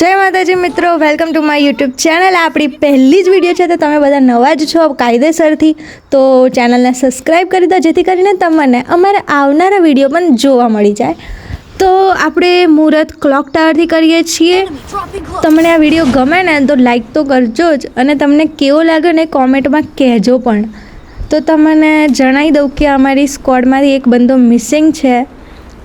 જય માતાજી મિત્રો welcome to my YouTube channel આપણી પહેલી જ વીડિયો છે, તો તમે બધા નવા જ છો કાયદેસરથી, તો ચેનલને સબસ્ક્રાઈબ કરી દો, જેથી કરીને તમને અમારા આવનારા વીડિયો પણ જોવા મળી જાય. તો આપણે મુહૂર્ત ક્લોક ટાવરથી કરીએ છીએ. તમને આ વીડિયો ગમે ને, તો લાઈક તો કરજો જ, અને તમને કેવો લાગે ને કોમેન્ટમાં કહેજો પણ. તો તમને જણાવી દઉં કે અમારી સ્કોડમાંથી એક બંદો મિસિંગ છે.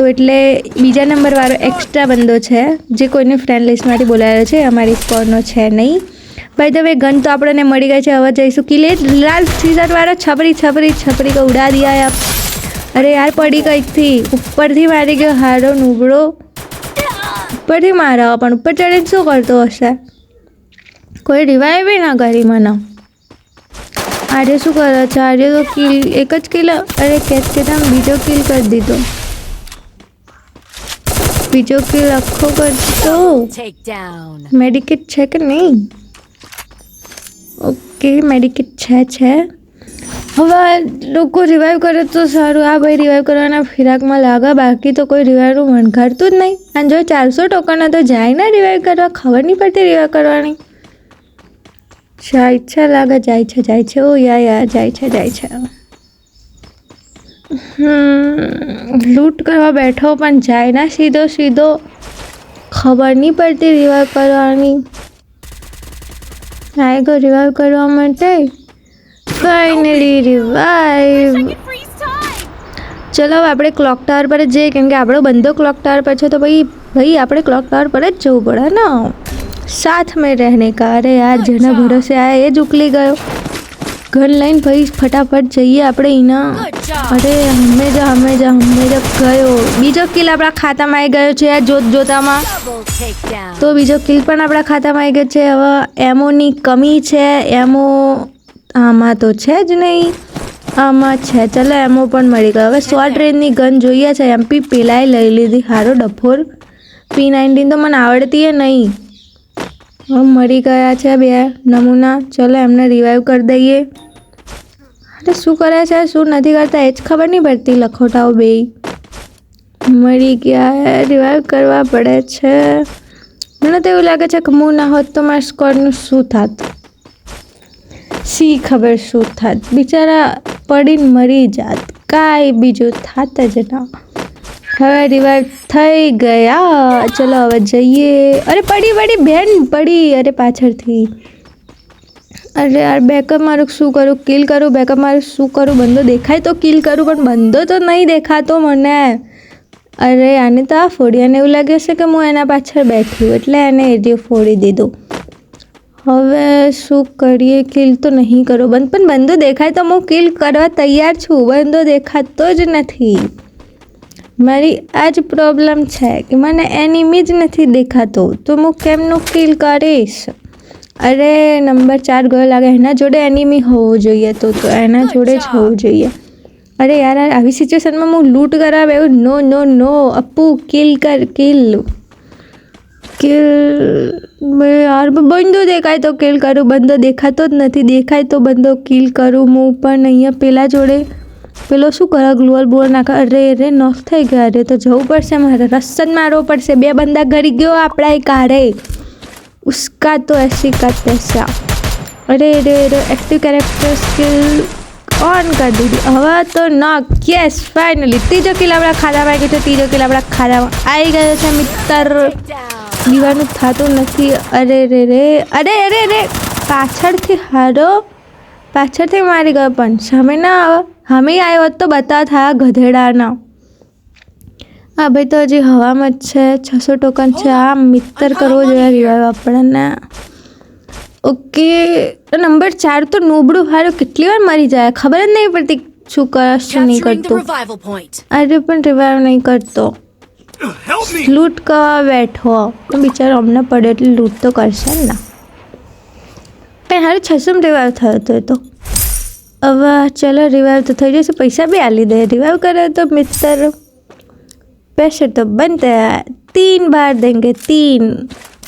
તો એટલે બીજા નંબરવાળો એક્સ્ટ્રા બંદો છે, જે કોઈને ફ્રેન્ડ લિસ્ટમાંથી બોલાવેલો છે, અમારી સ્કોરનો છે નહીં. ભાઈ તો ગન તો આપણને મળી ગઈ છે, હવે જઈશું. કિલે, લાલ સીઝરવાળો છપરી છપરી છપરી કો ઉડા દિયા અરે યાર, પડી કંઈકથી ઉપરથી મારી ગયો હારો નુબળો. ઉપરથી મારા પણ ઉપર ચડીને શું કરતો હશે? કોઈ રિવાઈવ ના કરી મને. આજે શું કરે છે? આજે તો કિલ એક જ કિલ અરે કેચ કે બીજો કિલ કરી દીધો. બીજો કિલ આખો કરી દીધો મેડિકેટ છે કે નહીં? ઓકે મેડિકેટ છે છે. હવે લોકો રિવાઈવ કરે તો સારું. આ ભાઈ રિવાઈવ કરવાના ફિરાકમાં લાગા બાકી તો કોઈ રિવાઈવનું વણઘાડતું જ નહીં. અને જો ચારસો ટોકાના તો જાય ને રિવાઈવ કરવા. ખબર નહીં પડતી રિવાઈવ કરવાની. જાય છે લાગે જાય છે જાય છે. ઓ યા યા જાય છે જાય છે. લૂંટ કરવા બેઠો પણ જાય ના સીધો સીધો ખબર નહીં પડતી રિવાઈવ કરવાની આઈ ગયો રિવાઈવ કરવા માટે ફાઇનલી રિવાઈવ ચલો હવે આપણે ક્લોક ટાવર પર જ જઈએ કેમ કે આપણો બંધો ક્લોક ટાવર પર છે, તો ભાઈ ભાઈ, આપણે ક્લોક ટાવર પર જ જવું પડે ને. સાથ મેં રહેને કા અરે યાર જેના ભરોસે આયા, એ જ ઉકલી ગયો. ઘર લઈને ભાઈ ફટાફટ જઈએ આપણે એના. અરે હમેજા હમેજા હમેજા ગયો. બીજો કિલ આપણા ખાતામાં આવી ગયો છે આ જોત જોતામાં. તો બીજો કિલ પણ આપણા ખાતામાં આવી ગયો છે. હવે એમોની કમી છે, એમો આમાં તો છે જ નહીં. આમાં છે. ચલો, એમો પણ મળી ગયો. હવે શોર્ટ રેન્જની ગન જોઈએ છે. એમપી પેલાએ લઈ લીધી. સારો ડફોર. પી નાઇન્ટીન તો મને આવડતી એ નહીં. મરી ગયા છે બે. નમૂના, ચલો એમને રિવાઈવ કરી દઈએ. અરે, શું કરે છે? શું નથી કરતા? એ જ ખબર નહીં પડતી, લખોટાઓ બે મરી ગયા રિવાઈવ કરવા પડે છે. મને તો એવું લાગે છે કે હું ના હોત તો મારા સ્કોડનું શું થાત? સી ખબર શું થાત? બિચારા પડીને મરી જાત. કાંઈ બીજું થાત જ ના. હવે રિવાઈવ થઈ ગયા. ચલો હવે જઈએ. અરે પડી પડી, બેન, પડી. અરે પાછળથી. અરે યાર બેકઅપ મારું શું કરું? કિલ કરું? બેકઅપ મારું શું કરું? બંદો દેખાય તો કિલ કરું, પણ બંદો તો નહીં દેખાતો મને. અરે, આને તો આ ફોડી અને એવું લાગે છે કે હું એના પાછળ બેઠી એટલે એને એ રીતે ફોડી દીધું. હવે શું કરીએ? કિલ તો નહીં કરો. બંધ, પણ બંદો દેખાય તો હું કિલ કરવા તૈયાર છું. બંદો દેખાતો જ નથી. મારી આ જ પ્રોબ્લેમ છે કે મને એનિમી જ નથી દેખાતો તો હું કેમનું કિલ કરીશ? અરે નંબર ચાર ગયો લાગે એના જોડે એનિમી હોવો જોઈએ તો તો એના જોડે જ હોવું જોઈએ. અરે યાર આવી સિચ્યુએશનમાં હું લૂંટ કરાવે એવું? No no no Appu kill કર કિલ કિલ યાર બંધો દેખાય તો કિલ કરું બંધો દેખાતો જ નથી. દેખાય તો બંધો કિલ કરું હું પણ અહીંયા પેલા જોડે પેલો શું કરે? ગ્લોઅલ બોર નાખે, અરે અરે, નોખ થઈ ગયા અરે તો જવું પડશે મારે. રસ્સન મારવો પડશે. બે બંદા ઘરી ગયો આપણા એ કારે. ઉસકા તો એસી કા તૈસા અરે અરે અરે એક્ટિવ કેરેક્ટર સ્કિલ ઓન કરી દીધી. હવે તો નોક યસ ફાઇનલી ત્રીજો કિલ આપણા આવી ગયો છે. ત્રીજો કિલ આપણા ખાડામાં આવી ગયો છે મિત્ર દીવાનું થતું નથી. અરે રે રે અરે અરે રે પાછળથી હારો. પાછળથી મારી ગયો પણ. સામે ના આવે. સામે આવ્યો હોત તો બતા થયા ગધેડાના. હા ભાઈ તો હજી હવામાં જ છે. છસો ટોકન છે. આ મિત્ર કરવો જોઈએ રિવાઈવ આપણને. ઓકે. નંબર ચાર તો નોબડું હારું. કેટલી વાર મરી જાય? ખબર જ નહીં પડતી શું કરે શું નહીં કરતો. અરે પણ રિવાઈવ નહીં કરતો! લૂંટ કરવા બેઠો. તો બિચારો અમને પડે એટલે લૂંટ તો કરશે ને. હારે છસમ રિવાઈવ થયો હતો એ તો હવે ચલો રિવાઈવ તો થઈ જશે પૈસા બી આલી દે રિવાઈવ કરે તો મિત્ર पैसे तो बनते हैं तीन बार देंगे तीन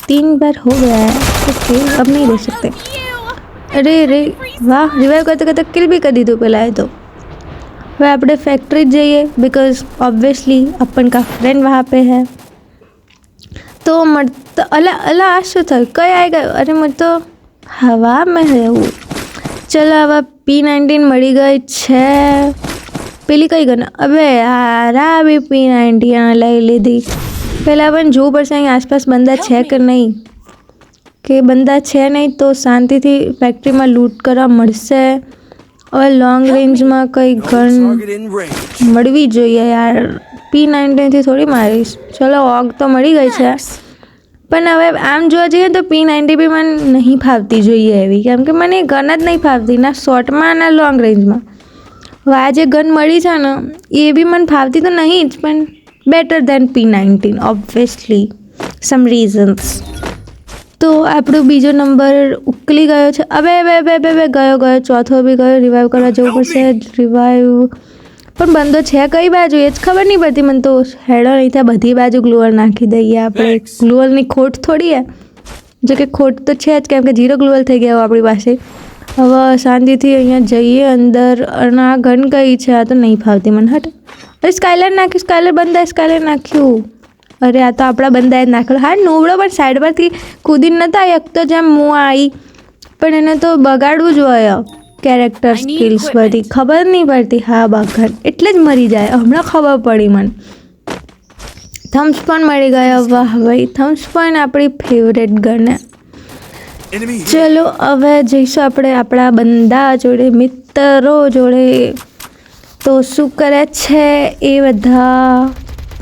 तीन बार हो गया है ओके अब नहीं दे सकते અરે રે વાહ રિવાઈવ કરતાં કરતાં કિલ બી કરી દીધું પહેલાં એ તો હવે આપણે ફેક્ટરી જઈએ બિકોઝ ઓબ્વિયસલી આપણ કા ફ્રેન્ડ વહાં પે હે તો મળતા અલા અલા આ શું થયું કઈ આવી ગયું અરે મને તો હવા મેં રહેવું. ચલો હવે પી નાઇન્ટીન મળી ગઈ છે. પેલી કઈ ગઈ હવે હારા બી પી નાઇન્ટીન લઈ લીધી. પહેલાં પણ જોવું પડશે અહીં આસપાસ બંદા છે કે નહીં. કે બંદા છે નહીં તો શાંતિથી ફેક્ટરીમાં લૂંટ કરવા મળશે. હવે લોંગ રેન્જમાં કંઈ ગન. મળવી જોઈએ યાર. પી નાઇન્ટીનથી થોડી મારીશ. ચલો ઓગ તો મળી ગઈ છે. પણ હવે આમ જોવા જઈએ તો પી નાઇન્ટી બી મને નહીં ફાવતી જોઈએ એવી. કેમ કે મને ગન જ નહીં ફાવતી, ના શોર્ટમાં ના લોંગ રેન્જમાં હવે આ જે ગન મળી છે ને, એ બી મને ફાવતી તો નહીં જ, પણ better than P nineteen obviously some reasons તો આપણો બીજો નંબર ઉકલી ગયો છે. હવે બે બે બે ગયો ગયો, ચોથો બી ગયો રિવાઈવ કરવા જવું પડશે રિવાઈવ પણ બંધો છે કઈ બાજુ? એ જ ખબર નહીં પડતી. મને તો હેડો નહીં થાય. બધી બાજુ ગ્લુઅર નાખી દઈએ આપણે. Thanks. ખોટ થોડી હે. જો કે ખોટ તો છે જ કેમ કે જીરો ગ્લુઅલ થઈ ગયો આપણી પાસે. હવે શાંતિથી અહીંયા જઈએ અંદર. અને આ ગન કઈ છે? આ તો નહીં ફાવતી મને હટ. અરે સ્કાયલર નાખ્યું સ્કાયલર બંધાય સ્કાયલર નાખ્યું. અરે આ તો આપણા બંદાએ જ નાખેલો હા નોવડો પણ સાઈડ પરથી કૂદીને નતા એક તો જેમ હું આવી પણ એને તો બગાડવું જ હોય. Character skills. બધી ખબર નહીં પડતી. હા બાખર. એટલે જ મરી જાય. હમણાં ખબર પડી મને. થમ્સ પણ મળી ગયા. વાહ ભાઈ. થમ્સ પણ આપણી ફેવરેટ ગણે. ચલો હવે જઈશું આપણે આપણા બંદા જોડે મિત્રો જોડે. તો શું કરે છે એ બધા?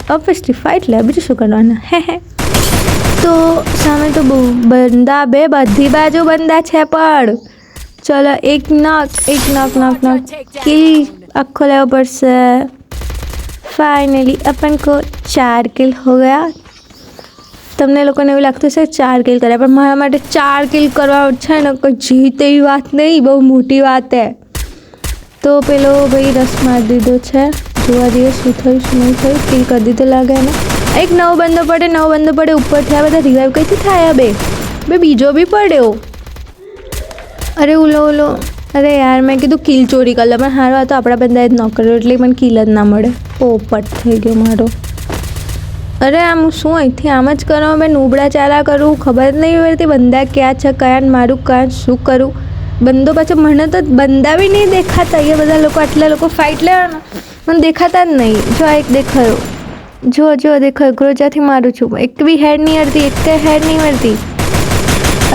ઓફિસથી ફાઇટ લે. બીજું શું કરવાના? હે હે. તો સામે તો બહુ બંદા બે બધી બાજુ બંદા છે પણ. ચલો એક નક એક નક નક નક કિલ આખો લેવો પડશે फाइनली अपन को ચાર કિલ હો ગયા તમને લોકોને એવું લાગતું હશે કે ચાર કિલ કર્યા પણ મારા માટે ચાર કિલ કરવા છે ને કોઈ જીત એવી વાત નહીં બહુ મોટી વાત હે તો પેલો ભાઈ રસ મારી દીધો છે જોવા જઈએ શું થયું શું નહીં થયું કિલ કરી દીધો લાગે એને એક નવો બંદો પડે નવો બંદો પડે ઉપરથી આ બધા રિવાઈવ કઈથી થાય બે બે બીજો બી પડ્યો અરે ઓલો ઓલો અરે યાર, મેં કીધું કિલ ચોરી કરી પણ હારો, આ તો આપણા બંદાએ જ ન કર્યો, એટલે મને કિલ જ ના મળે. પોપટ થઈ ગયો મારો. અરે, આમ શું અહીંથી આમ જ કરો? મેં નુબડા ચાલા કરું, ખબર જ નહીં પડતી બંદા ક્યાં છે, કયા મારું કયા, શું કરું? બંદો પાછો મને તો બંદા નહીં દેખાતા. એ બધા લોકો, આટલા લોકો ફાઇટ લેવાના. મને દેખાતા જ નહીં. જો આ એક દેખાયો. જો જો, દેખાયો. ગ્રોજાથી મારું છું. એક બી હેડ નહીં હરતી એક હેડ નહીં મળતી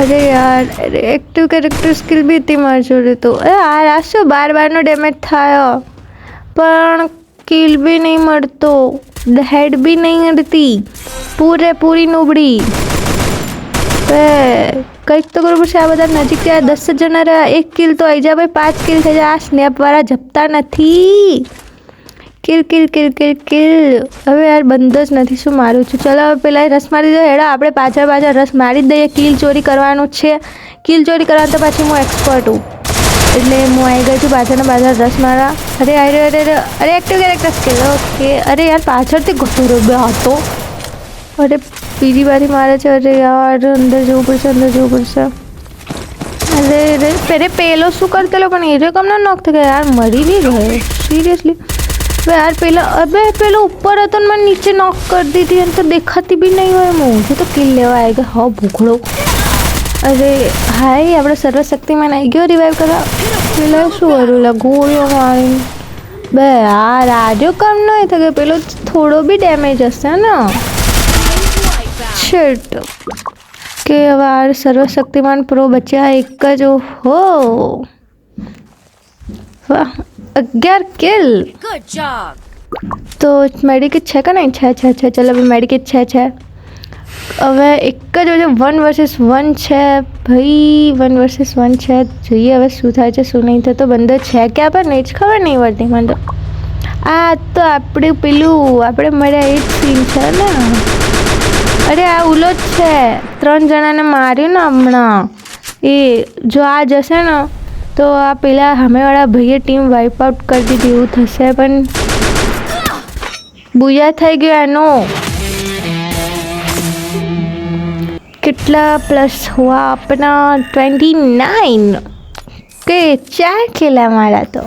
અરે યાર અરે એક્ટિવ કેરેક્ટર સ્કિલ બી હતી મારી જોડે તો. યાર આ શું બાર બારનો ડેમેજ થયો. પણ કિલ બી નહીં મળતો. હેડ બી નહીં મળતી પૂરેપૂરી નુબડી એ, કંઈક તો કરવું પડશે. આ બધા નજીક ત્યાં દસ જણા રહ્યા. એક કિલ તો આવી જાય ભાઈ, પાંચ કિલ થઈ જાય. આ સ્નેપવાળા જપતા નથી. Kill kill kill kill kill. હવે યાર બંધ જ નથી, શું મારું છું? ચલો હવે પેલા રસ મારી દો, હેડા, આપણે પાછળ પાછળ રસ મારી જ દઈએ. કિલ ચોરી કરવાનું છે. કિલ ચોરી કરવા તો પાછી હું એક્સપર્ટ હું. એટલે હું આવી ગઈ છું, પાછળના પાછળ રસ મારા અરે અરે અરે અરે અરે એક્ટિવ કેરેક્ટર સ્કિલ ઓકે અરે યાર, પાછળથી ઘટુરો બે હતો અરે, બીજી બારી મારે છે, અરે યાર, અંદર જવું પડશે, અંદર જવું પડશે. અરે અરે પેલે પેલો શું કરતેલો પણ એ કમને નોક થઈ ગયા. યાર, મરી નહીં ગયો સિરિયસલી હવે યાર પેલા અબે પેલો ઉપર હતો ને મને નીચે નોક કરી દીધી અને તો દેખાતી બી નહીં હોય હું જો તો કિલ લેવા આવી ગયા હા ભૂખડો અરે હાય આપણે સર્વશક્તિમાન આવી ગયો રિવાઈવ કરવા પેલા શું કરું લા ગોળીઓ મારી બે યાર આજો કામ નહીં થાય પેલો થોડો બી ડેમેજ હશે ને શિટ કે હવે આ સર્વશક્તિમાન પ્રો બચ્યા એક જ હો વાહ, અગિયાર કિલ. job. તો મેડિકેટ છે કે નહીં? છે છે છે. ચલો, હવે મેડિકેટ છે છે. હવે એક જ વજુ વન વર્સિસ વન છે. ભાઈ, વન વર્સિસ વન છે. જોઈએ હવે શું થાય છે, શું નહીં થતો બંદર છે કે આપણને જ ખબર નહીં પડતી મને તો. આ તો આપણે પેલું આપણે મળ્યા એ જ સીન છે ને. અરે, આ ઉલો જ છે. ત્રણ જણાને માર્યું ને હમણાં. એ, જો આ જશે ને તો આ પેલા સામેવાળા ભાઈએ ટીમ વાઇપ આઉટ કરી દીધી, એવું થશે પણ બુયા થઈ ગયો એનો. કેટલા પ્લસ હોવા આપણા ટ્વેન્ટી નાઇન કે ચાર ખેલા મારા તો.